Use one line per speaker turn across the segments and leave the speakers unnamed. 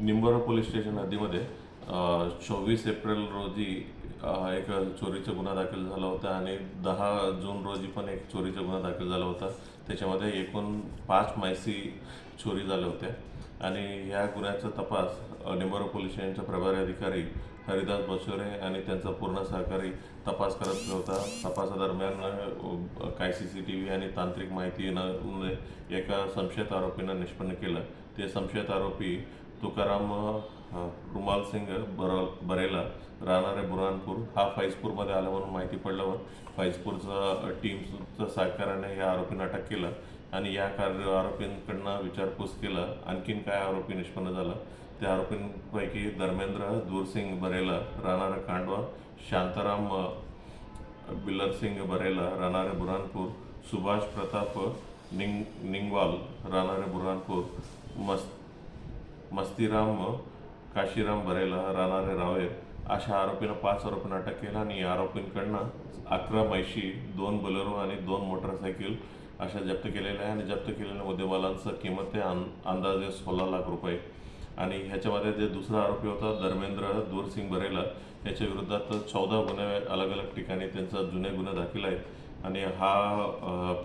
Nimbora police station हद्दीमध्ये चोवीस April रोजी एक चोरीचा गुन्हा दाखल झाला होता आणि दहा जून रोजी पण एक चोरीचा गुन्हा दाखल झाला होता. त्याच्यामध्ये एकूण पाच मायसी चोरी झाल्या होत्या आणि या गुन्ह्याचा तपास अ, निंबोरा पोलीस स्टेशनचे प्रभारी अधिकारी हरिदास बसोरे आणि त्यांचा पूर्ण सहकारी तपास करत होता. तपासादरम्यान काय सी सी टी व्ही आणि तांत्रिक माहिती न एका संशयित आरोपीनं निष्पन्न केलं. ते संशयित आरोपी तुकाराम रुमालसिंग रुमाल सिंग बर बरेला राहणारे बुरहानपूर हा फैजपूरमध्ये आला म्हणून माहिती पडल्यावर फैजपूरचं टीमचं सहकार्याने या आरोपींना अटक केलं आणि या कार्य आरोपींकडनं विचारपूस केलं. आणखीन काय आरोपी निष्पन्न झालं? त्या आरोपींपैकी धर्मेंद्र दूरसिंग बरेला राहणारा कांडवा शांताराम बिल्लरसिंग बरेला राहणारे बुरहानपूर सुभाष प्रताप निंग निंगवाल राहणारे बुरहानपूर मस्त मस्तीराम काशीराम बरेला राणारे रावेर अशा आरोपीनं पाच आरोपींना अटक केला आणि या आरोपींकडनं अकरा मैशी दोन बोलेरो आणि दोन मोटरसायकल अशा जप्त केलेल्या आहे आणि जप्त केलेल्या मुद्देमालांचं किंमत आहे अंदाजे सोळा लाख रुपये. आणि ह्याच्यामध्ये जे दुसरा आरोपी होता धर्मेंद्र दूरसिंग बरेला याच्या विरोधात चौदा गुन्हे अलग अलग ठिकाणी त्यांचा जुने गुन्हे दाखल आहेत. आणि हा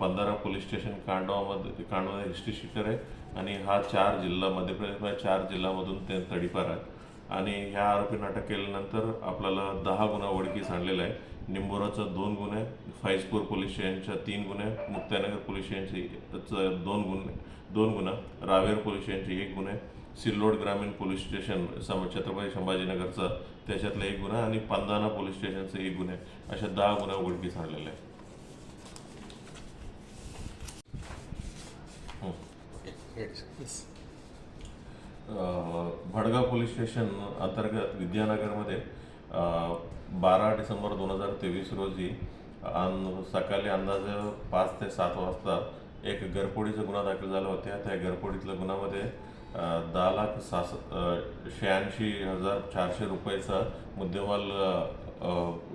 पंधरा पोलीस स्टेशन कांडवामध्ये कांडवा हिस्ट्री शीटर आहे. आणि हा चार जिल्हा मध्य प्रदेशमध्ये चार जिल्ह्यामधून ते तडीपार आहे आणि ह्या आरोपींना अटक केल्यानंतर आपल्याला दहा गुन्हा ओळखीस आणलेला आहे निंबोराचं दोन गुन्हे फैजपूर पोलीस स्टेशनच्या तीन गुन्हे मुक्तानगर पोलीस स्टेशनचे च- दोन गुन्हे दोन गुन्हा रावेर पोलीस स्टेशनचे एक गुन्हे सिल्लोड ग्रामीण पोलीस स्टेशन सम छत्रपती संभाजीनगरचा त्याच्यातला एक गुन्हा आणि पंधाना पोलीस स्टेशनचं एक गुन्हे अशा दहा गुन्हा उघडकीस आणलेले आहे भडगाव पोलीस स्टेशन अंतर्गत विद्यानगरमध्ये बारा डिसेंबर दोन हजार तेवीस रोजी अन सकाळी अंदाजे पाच ते सात वाजता एक घरपोडीचा गुन्हा दाखल झाला होता. त्या घरपोडीतल्या गुन्ह्यामध्ये दहा लाख सास शहाऐंशी हजार चारशे रुपयाचा मुद्देमाल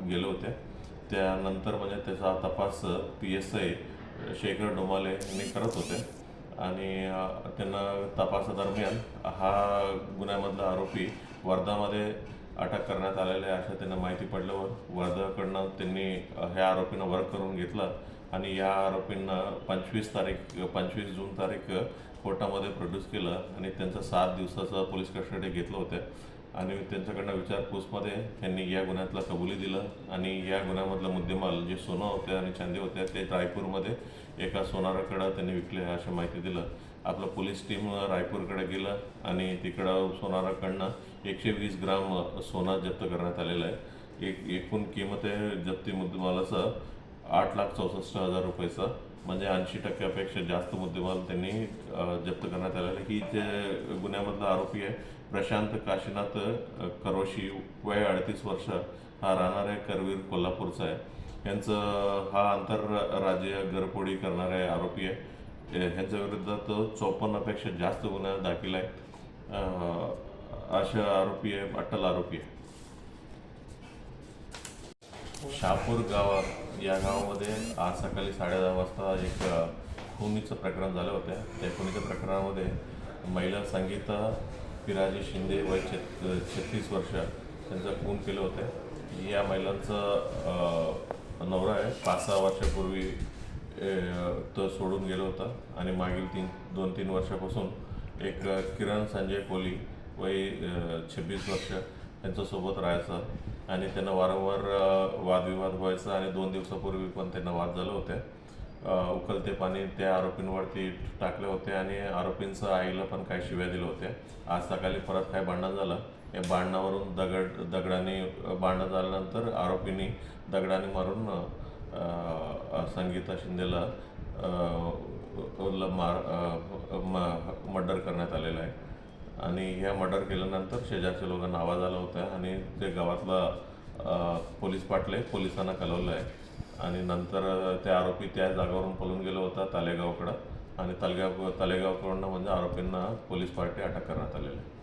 गेले होते. त्यानंतर म्हणजे त्याचा तपास P S I Shekhar Domale यांनी करत होते. आणि त्यांना तपासादरम्यान हा गुन्ह्यामधला आरोपी वर्धामध्ये अटक करण्यात आलेला आहे असं त्यांना माहिती पडल्यावर वर्धाकडनं त्यांनी ह्या आरोपींना वर्क करून घेतलं आणि या आरोपींना पंचवीस तारीख पंचवीस जून तारीख कोर्टामध्ये प्रोड्यूस केलं आणि त्यांचं सात दिवसाचं पोलीस कस्टडी घेतलं होतं. आणि त्यांच्याकडनं विचारपूसमध्ये त्यांनी या गुन्ह्यातला कबुली दिलं आणि या गुन्ह्यामधलं मुद्देमाल जे सोनं होते आणि चांदी होते ते रायपूरमध्ये एका सोनाराकडं त्यांनी विकले अशी माहिती दिलं. आपलं पोलीस टीम रायपूरकडे गेलं आणि तिकडं सोनाराकडनं एकशे वीस ग्राम सोना जप्त करण्यात आलेलं आहे. एक एकूण किंमत आहे जप्ती मुद्देमालाचं आठ लाख चौसष्ट हजार रुपयेचा. म्हणजे ऐंशी टक्क्यापेक्षा जास्त मुद्देमाल त्यांनी जप्त करण्यात आलेला ही जे गुन्ह्यामधला आरोपी आहे प्रशांत काशीनाथ करोशी वय अडतीस वर्ष हा राहणार आहे करवीर कोल्हापूरचा आहे. यांचं हा आंतरराज्यीय घरपोडी करणारे आरोपी आहे. ह्यांच्या विरोधात चौपन्नपेक्षा जास्त गुन्हा दाखल आहे अशा आरोपी आहे अट्टल आरोपी आहे. शहापूर गावात या गावामध्ये आज सकाळी साडेदहा वाजता एक खुनीचं प्रकरण झालं होतं. त्या खुनीच्या प्रकरणामध्ये महिला संगीता पिराजी शिंदे वय छत छत्तीस वर्ष त्यांचं खून केलं होतं. या महिलांचं नवरा आहे. पाच सहा वर्षापूर्वी तो सोडून गेला होता. आणि मागील तीन दोन तीन वर्षापासून एक किरण संजय कोली वय छब्बीस वर्ष त्यांच्यासोबत राहायचं आणि त्यांना वारंवार वादविवाद व्हायचा आणि दोन दिवसापूर्वी पण त्यांना वाद झाले होते. उकलते पाणी त्या आरोपींवरती टाकले होते आणि आरोपींचं आईला पण काही शिव्या दिल्या होत्या. आज सकाळी परत काय भांडण झालं? या भांडणावरून दगड दगडाने भांडणं भांडण झाल्यानंतर आरोपींनी दगडाने मारून संगीता शिंदेला मार मर्डर करण्यात आलेला आहे. आणि ह्या मर्डर केल्यानंतर शेजारच्या लोकांना आवाज आला होता आणि ते गावातला पोलीस पाटले पोलिसांना कळवलं आहे. आणि नंतर त्या ते आरोपी त्या जागावरून पळून गेलो होता तालेगावकडं. आणि तालेगाव तालेगावकडनं म्हणजे आरोपींना पोलीस पार्टी अटक करण्यात आलेली आहे.